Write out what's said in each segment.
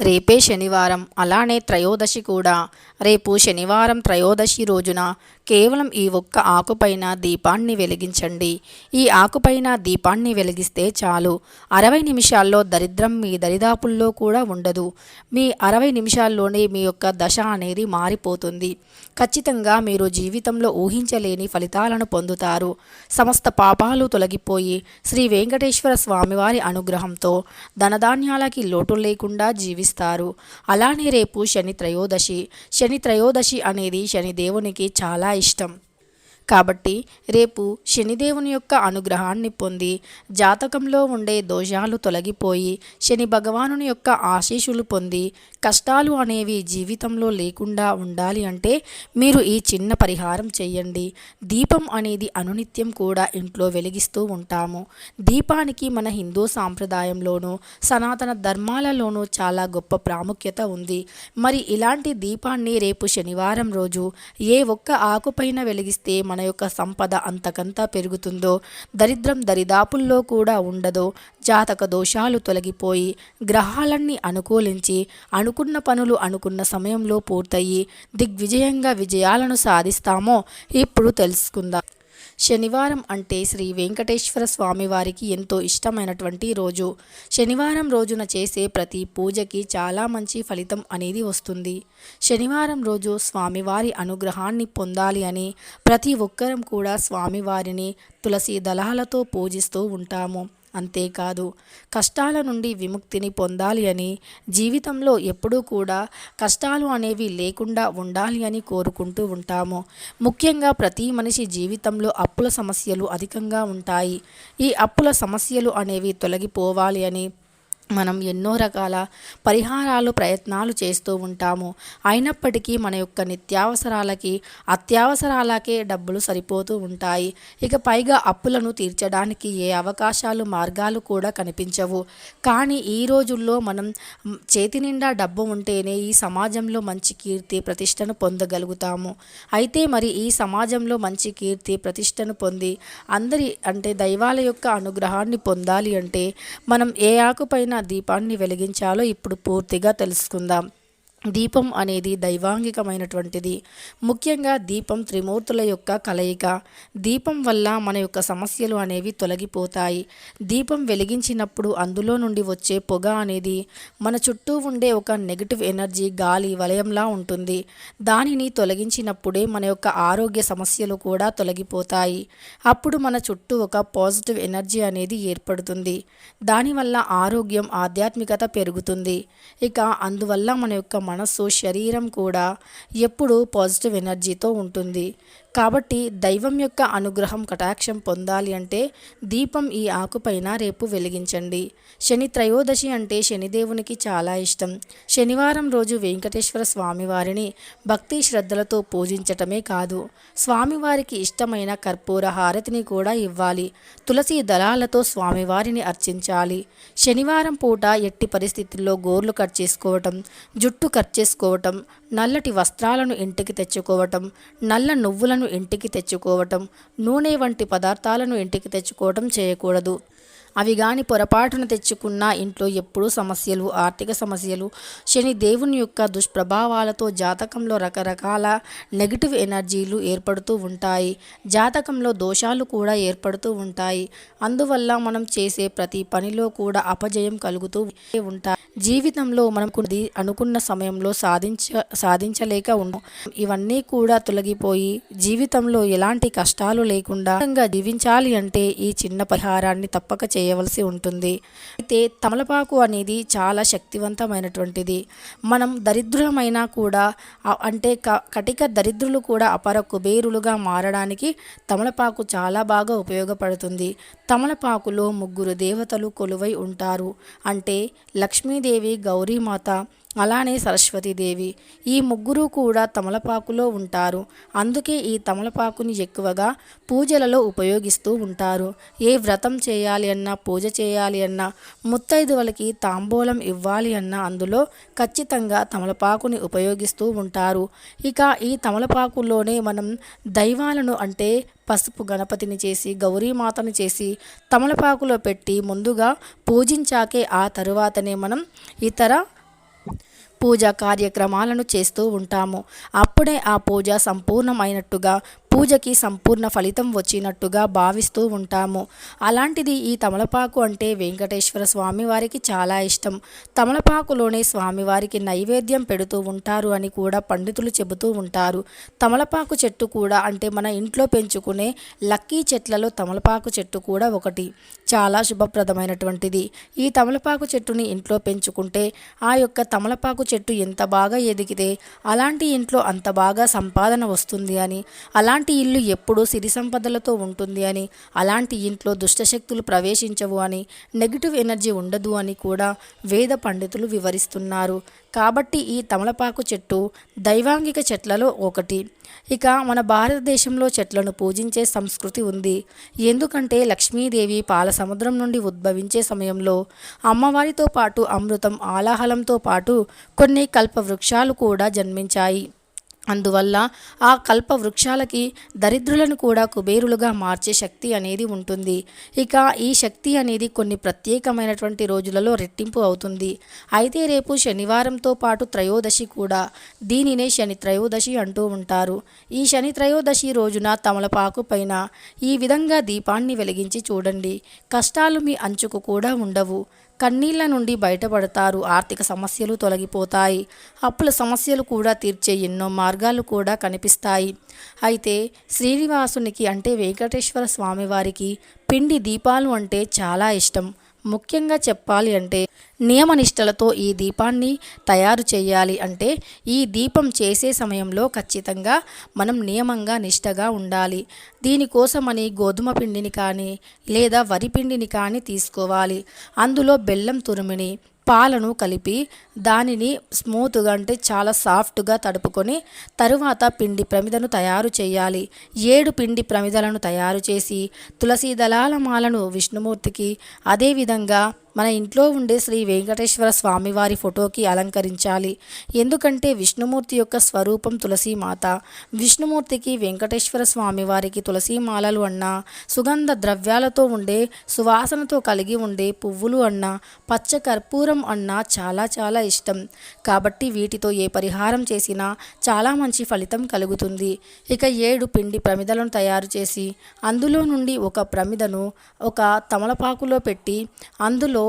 రేపే శనివారం అలానే త్రయోదశి కూడా. రేపు శనివారం త్రయోదశి రోజున కేవలం ఈ ఒక్క ఆకుపైన దీపాన్ని వెలిగించండి. ఈ ఆకుపైన దీపాన్ని వెలిగిస్తే చాలు. అరవై నిమిషాల్లో దరిద్రం మీ దరిదాపుల్లో కూడా ఉండదు. మీ అరవై నిమిషాల్లోనే మీ యొక్క దశ అనేది మారిపోతుంది. ఖచ్చితంగా మీరు జీవితంలో ఊహించలేని ఫలితాలను పొందుతారు. సమస్త పాపాలు తొలగిపోయి శ్రీ వెంకటేశ్వర స్వామివారి అనుగ్రహంతో ధనధాన్యాలకి లోటు లేకుండా జీవిస్తారు అలానే రేపు శని త్రయోదశి. శని త్రయోదశి అనేది శని దేవునికి చాలా ఇష్టం. కాబట్టి రేపు శనిదేవుని యొక్క అనుగ్రహాన్ని పొంది జాతకంలో ఉండే దోషాలు తొలగిపోయి శని భగవానుని యొక్క ఆశీషులు పొంది కష్టాలు అనేవి జీవితంలో లేకుండా ఉండాలి అంటే మీరు ఈ చిన్న పరిహారం చేయండి. దీపం అనేది అనునిత్యం కూడా ఇంట్లో వెలిగిస్తూ ఉంటాము. దీపానికి మన హిందూ సాంప్రదాయంలోనూ సనాతన ధర్మాలలోనూ చాలా గొప్ప ప్రాముఖ్యత ఉంది. మరి ఇలాంటి దీపాన్ని రేపు శనివారం రోజు ఏ ఒక్క ఆకుపైన వెలిగిస్తే మన యొక్క సంపద అంతకంతా పెరుగుతుందో దరిద్రం దరిదాపుల్లో కూడా ఉండదో జాతక దోషాలు తొలగిపోయి గ్రహాలన్నీ అనుకూలించి అనుకున్న పనులు అనుకున్న సమయంలో పూర్తయి దిగ్విజయంగా విజయాలను సాధిస్తామో ఇప్పుడు తెలుసుకుందాం. శనివారం అంటే శ్రీ వెంకటేశ్వర స్వామి వారికి ఎంతో ఇష్టమైనటువంటి రోజు. శనివారం రోజున చేసే ప్రతి పూజకి చాలా మంచి ఫలితం అనేది వస్తుంది. శనివారం రోజు స్వామివారి అనుగ్రహాన్ని పొందాలి అని ప్రతి ఒక్కరం కూడా స్వామివారిని తులసి దళాలతో పూజిస్తూ ఉంటాము. అంతేకాదు కష్టాల నుండి విముక్తిని పొందాలి అని జీవితంలో ఎప్పుడూ కూడా కష్టాలు అనేవి లేకుండా ఉండాలి అని కోరుకుంటూ ఉంటాము. ముఖ్యంగా ప్రతి మనిషి జీవితంలో అప్పుల సమస్యలు అధికంగా ఉంటాయి. ఈ అప్పుల సమస్యలు అనేవి తొలగిపోవాలి అని మనం ఎన్నో రకాల పరిహారాలు ప్రయత్నాలు చేస్తూ ఉంటాము. అయినప్పటికీ మన యొక్క నిత్యావసరాలకి అత్యవసరాలకే డబ్బులు సరిపోతూ ఉంటాయి. ఇక పైగా అప్పులను తీర్చడానికి ఏ అవకాశాలు మార్గాలు కూడా కనిపించవు. కానీ ఈ రోజుల్లో మనం చేతి నిండా డబ్బు ఉంటేనే ఈ సమాజంలో మంచి కీర్తి ప్రతిష్టను పొందగలుగుతాము. అయితే మరి ఈ సమాజంలో మంచి కీర్తి ప్రతిష్టను పొంది అందరి అంటే దైవాల యొక్క అనుగ్రహాన్ని పొందాలి అంటే మనం ఏ ఆకుపైన దీపాన్ని వెలిగించాలో ఇప్పుడు పూర్తిగా తెలుసుకుందాం. దీపం అనేది దైవాంగికమైనటువంటిది. ముఖ్యంగా దీపం త్రిమూర్తుల యొక్క కలయిక. దీపం వల్ల మన యొక్క సమస్యలు అనేవి తొలగిపోతాయి. దీపం వెలిగించినప్పుడు అందులో నుండి వచ్చే పొగ అనేది మన చుట్టూ ఉండే ఒక నెగిటివ్ ఎనర్జీ గాలి వలయంలా ఉంటుంది. దానిని తొలగించినప్పుడే మన యొక్క ఆరోగ్య సమస్యలు కూడా తొలగిపోతాయి. అప్పుడు మన చుట్టూ ఒక పాజిటివ్ ఎనర్జీ అనేది ఏర్పడుతుంది. దానివల్ల ఆరోగ్యం ఆధ్యాత్మికత పెరుగుతుంది. ఇక అందువల్ల మన యొక్క మనస్సు శరీరం కూడా ఎప్పుడూ పాజిటివ్ ఎనర్జీతో ఉంటుంది. కాబట్టి దైవం యొక్క అనుగ్రహం కటాక్షం పొందాలి అంటే దీపం ఈ ఆకుపైన రేపు వెలిగించండి. శని త్రయోదశి అంటే శనిదేవునికి చాలా ఇష్టం. శనివారం రోజు వెంకటేశ్వర స్వామివారిని భక్తి శ్రద్ధలతో పూజించటమే కాదు స్వామివారికి ఇష్టమైన కర్పూర హారతిని కూడా ఇవ్వాలి. తులసి దళాలతో స్వామివారిని అర్చించాలి. శనివారం పూట ఎట్టి పరిస్థితుల్లో గోర్లు కట్ చేసుకోవటం జుట్టు కట్ చేసుకోవటం నల్లటి వస్త్రాలను ఇంటికి తెచ్చుకోవటం నల్ల నువ్వులను ఇంటికి తెచ్చుకోవటం నూనె వంటి పదార్థాలను ఇంటికి తెచ్చుకోవటం చేయకూడదు. అవి గాని పొరపాటున తెచ్చుకున్న ఇంట్లో ఎప్పుడూ సమస్యలు ఆర్థిక సమస్యలు శని దేవుని యొక్క దుష్ప్రభావాలతో జాతకంలో రకరకాల నెగిటివ్ ఎనర్జీలు ఏర్పడుతూ ఉంటాయి. జాతకంలో దోషాలు కూడా ఏర్పడుతూ ఉంటాయి. అందువల్ల మనం చేసే ప్రతి పనిలో కూడా అపజయం కలుగుతూ ఉంటాయి. జీవితంలో మనం అనుకున్న సమయంలో సాధించ సాధించలేక ఉన్నాం ఇవన్నీ కూడా తొలగిపోయి జీవితంలో ఎలాంటి కష్టాలు లేకుండా జీవించాలి అంటే ఈ చిన్న పరిహారాన్ని తప్పక చేయవలసి ఉంటుంది. అయితే తమలపాకు అనేది చాలా శక్తివంతమైనటువంటిది. మనం దరిద్రులమైనా కూడా అంటే కటిక దరిద్రులు కూడా అపర కుబేరులుగా మారడానికి తమలపాకు చాలా బాగా ఉపయోగపడుతుంది. తమలపాకులో ముగ్గురు దేవతలు కొలువై ఉంటారు. అంటే లక్ష్మీదేవి గౌరీమాత అలానే సరస్వతీదేవి. ఈ ముగ్గురు కూడా తమలపాకులో ఉంటారు. అందుకే ఈ తమలపాకుని ఎక్కువగా పూజలలో ఉపయోగిస్తూ ఉంటారు. ఏ వ్రతం చేయాలి అన్నా పూజ చేయాలి అన్నా ముత్తైదువులకి తాంబూలం ఇవ్వాలి అన్నా అందులో ఖచ్చితంగా తమలపాకుని ఉపయోగిస్తూ ఉంటారు. ఇక ఈ తమలపాకులోనే మనం దైవాలను అంటే పసుపు గణపతిని చేసి గౌరీమాతను చేసి తమలపాకులో పెట్టి ముందుగా పూజించాకే ఆ తరువాతనే మనం ఇతర పూజా కార్యక్రమాలను చేస్తూ ఉంటాము. అప్పుడే ఆ పూజ సంపూర్ణమైనట్టుగా పూజకి సంపూర్ణ ఫలితం వచ్చినట్టుగా భావిస్తూ ఉంటాము. అలాంటిది ఈ తమలపాకు అంటే వెంకటేశ్వర స్వామి వారికి చాలా ఇష్టం. తమలపాకులోనే స్వామివారికి నైవేద్యం పెడుతూ ఉంటారు అని కూడా పండితులు చెబుతూ ఉంటారు. తమలపాకు చెట్టు కూడా అంటే మన ఇంట్లో పెంచుకునే లక్కీ చెట్లలో తమలపాకు చెట్టు కూడా ఒకటి. చాలా శుభప్రదమైనటువంటిది. ఈ తమలపాకు చెట్టుని ఇంట్లో పెంచుకుంటే ఆ యొక్క తమలపాకు చెట్టు ఎంత బాగా ఎదిగితే అలాంటి ఇంట్లో అంత బాగా సంపాదన వస్తుంది అని. అలాంటి ఇల్లు ఎప్పుడూ సిరి సంపదలతో ఉంటుంది అని అలాంటి ఇంట్లో దుష్టశక్తులు ప్రవేశించవు అని నెగిటివ్ ఎనర్జీ ఉండదు అని కూడా వేద పండితులు వివరిస్తున్నారు. కాబట్టి ఈ తమలపాకు చెట్టు దైవాంగిక చెట్లలో ఒకటి. ఇక మన భారతదేశంలో చెట్లను పూజించే సంస్కృతి ఉంది. ఎందుకంటే లక్ష్మీదేవి పాల సముద్రం నుండి ఉద్భవించే సమయంలో అమ్మవారితో పాటు అమృతం ఆలాహలంతో పాటు కొన్ని కల్ప వృక్షాలు కూడా జన్మించాయి. అందువల్ల ఆ కల్ప వృక్షాలకి దరిద్రులను కూడా కుబేరులుగా మార్చే శక్తి అనేది ఉంటుంది. ఇక ఈ శక్తి అనేది కొన్ని ప్రత్యేకమైనటువంటి రోజులలో రెట్టింపు అవుతుంది. అయితే రేపు శనివారంతో పాటు త్రయోదశి కూడా. దీనినే శని త్రయోదశి అంటూ ఉంటారు. ఈ శని త్రయోదశి రోజున తమలపాకు పైన ఈ విధంగా దీపాన్ని వెలిగించి చూడండి. కష్టాలు మీ అంచుకు కూడా ఉండవు. కన్నీళ్ళ నుండి బయటపడతారు. ఆర్థిక సమస్యలు తొలగిపోతాయి. అప్పుల సమస్యలు కూడా తీర్చే ఎన్నో మార్గాలు కూడా కనిపిస్తాయి. అయితే శ్రీనివాసునికి అంటే వెంకటేశ్వర స్వామివారికి పిండి దీపాలు అంటే చాలా ఇష్టం. ముఖ్యంగా చెప్పాలి అంటే నియమనిష్టలతో ఈ దీపాన్ని తయారు చేయాలి అంటే ఈ దీపం చేసే సమయంలో ఖచ్చితంగా మనం నియమంగా నిష్టగా ఉండాలి. దీనికోసమని గోధుమ పిండిని కానీ లేదా వరి పిండిని కానీ తీసుకోవాలి. అందులో బెల్లం తురుమిని పాలను కలిపి దానిని స్మూత్గా అంటే చాలా సాఫ్ట్గా తడుపుకొని తరువాత పిండి ప్రమిదను తయారు చేయాలి. ఏడు పిండి ప్రమిదలను తయారు చేసి తులసి దళాల మాలను విష్ణుమూర్తికి అదేవిధంగా మన ఇంట్లో ఉండే శ్రీ వెంకటేశ్వర స్వామివారి ఫోటోకి అలంకరించాలి. ఎందుకంటే విష్ణుమూర్తి యొక్క స్వరూపం తులసీమాత. విష్ణుమూర్తికి వెంకటేశ్వర స్వామివారికి తులసీమాలలు అన్న సుగంధ ద్రవ్యాలతో ఉండే సువాసనతో కలిగి ఉండే పువ్వులు అన్న పచ్చ కర్పూరం అన్న చాలా చాలా ఇష్టం. కాబట్టి వీటితో ఏ పరిహారం చేసినా చాలా మంచి ఫలితం కలుగుతుంది. ఇక ఏడు పిండి ప్రమిదలను తయారు చేసి అందులో నుండి ఒక ప్రమిదను ఒక తమలపాకులో పెట్టి అందులో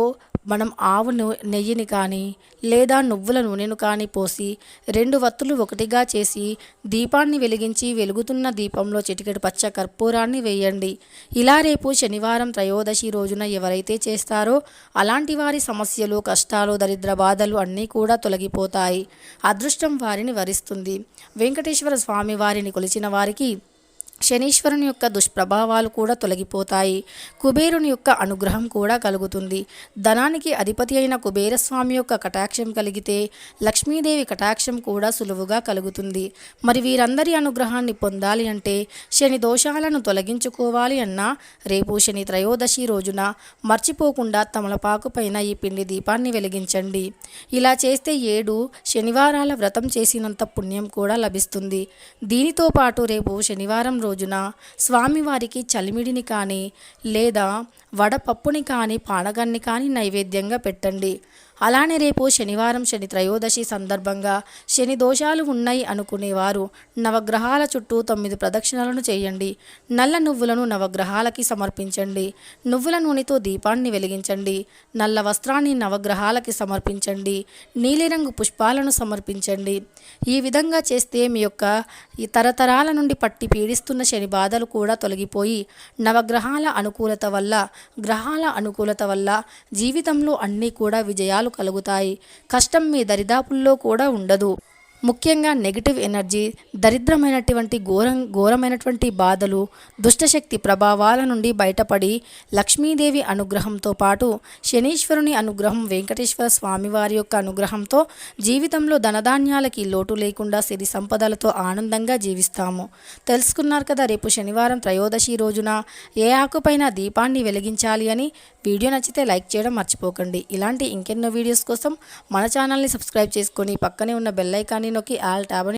మనం ఆవు నెయ్యిని కానీ లేదా నువ్వుల నూనెను కానీ పోసి రెండు వత్తులు ఒకటిగా చేసి దీపాన్ని వెలిగించి వెలుగుతున్న దీపంలో చిటికెడు పచ్చ కర్పూరాన్ని వేయండి. ఇలా రేపు శనివారం త్రయోదశి రోజున ఎవరైతే చేస్తారో అలాంటి వారి సమస్యలు కష్టాలు దరిద్ర బాధలు అన్నీ కూడా తొలగిపోతాయి. అదృష్టం వారిని వరిస్తుంది. వెంకటేశ్వర స్వామి వారిని కొలిచిన వారికి శనీశ్వరుని యొక్క దుష్ప్రభావాలు కూడా తొలగిపోతాయి. కుబేరుని యొక్క అనుగ్రహం కూడా కలుగుతుంది. ధనానికి అధిపతి అయిన కుబేరస్వామి యొక్క కటాక్షం కలిగితే లక్ష్మీదేవి కటాక్షం కూడా సులువుగా కలుగుతుంది. మరి వీరందరి అనుగ్రహాన్ని పొందాలి అంటే శని దోషాలను తొలగించుకోవాలి అన్నా రేపు శని త్రయోదశి రోజున మర్చిపోకుండా తమలపాకు పైన ఈ పిండి దీపాన్ని వెలిగించండి. ఇలా చేస్తే ఏడు శనివారాల వ్రతం చేసినంత పుణ్యం కూడా లభిస్తుంది. దీనితో పాటు రేపు శనివారం రోజు రోజున స్వామివారికి చలిమిడిని కానీ లేదా వడపప్పుని కానీ పానగాన్ని కానీ నైవేద్యంగా పెట్టండి. అలానే రేపు శనివారం శని త్రయోదశి సందర్భంగా శని దోషాలు ఉన్నాయి అనుకునేవారు. నవగ్రహాల చుట్టూ తొమ్మిది ప్రదక్షిణలను చేయండి. నల్ల నువ్వులను నవగ్రహాలకి సమర్పించండి. నువ్వుల నూనెతో దీపాన్ని వెలిగించండి. నల్ల వస్త్రాన్ని నవగ్రహాలకి సమర్పించండి. నీలిరంగు పుష్పాలను సమర్పించండి. ఈ విధంగా చేస్తే మీ యొక్క ఈ తరతరాల నుండి పట్టి పీడిస్తున్న శని బాధలు కూడా తొలగిపోయి నవగ్రహాల అనుకూలత వల్ల గ్రహాల అనుకూలత వల్ల జీవితంలో అన్నీ కూడా విజయాలు కలుగుతాయి. కష్టం మీ దరిదాపుల్లో కూడా ఉండదు. ముఖ్యంగా నెగిటివ్ ఎనర్జీ దరిద్రమైనటువంటి ఘోరం ఘోరమైనటువంటి బాధలు దుష్టశక్తి ప్రభావాల నుండి బయటపడి లక్ష్మీదేవి అనుగ్రహంతో పాటు శనీశ్వరుని అనుగ్రహం వెంకటేశ్వర స్వామివారి యొక్క అనుగ్రహంతో జీవితంలో ధనధాన్యాలకి లోటు లేకుండా సిరి సంపదలతో ఆనందంగా జీవిస్తాము. తెలుసుకున్నారు కదా రేపు శనివారం త్రయోదశి రోజున ఏ ఆకుపైన దీపాన్ని వెలిగించాలి అని వీడియో నచ్చితే లైక్ చేయడం మర్చిపోకండి. ఇలాంటి ఇంకెన్నో వీడియోస్ కోసం మన ఛానల్ని సబ్స్క్రైబ్ చేసుకొని పక్కనే ఉన్న బెల్ ఐకాన్ని నొక్కి ఆల్ ట్యాబ్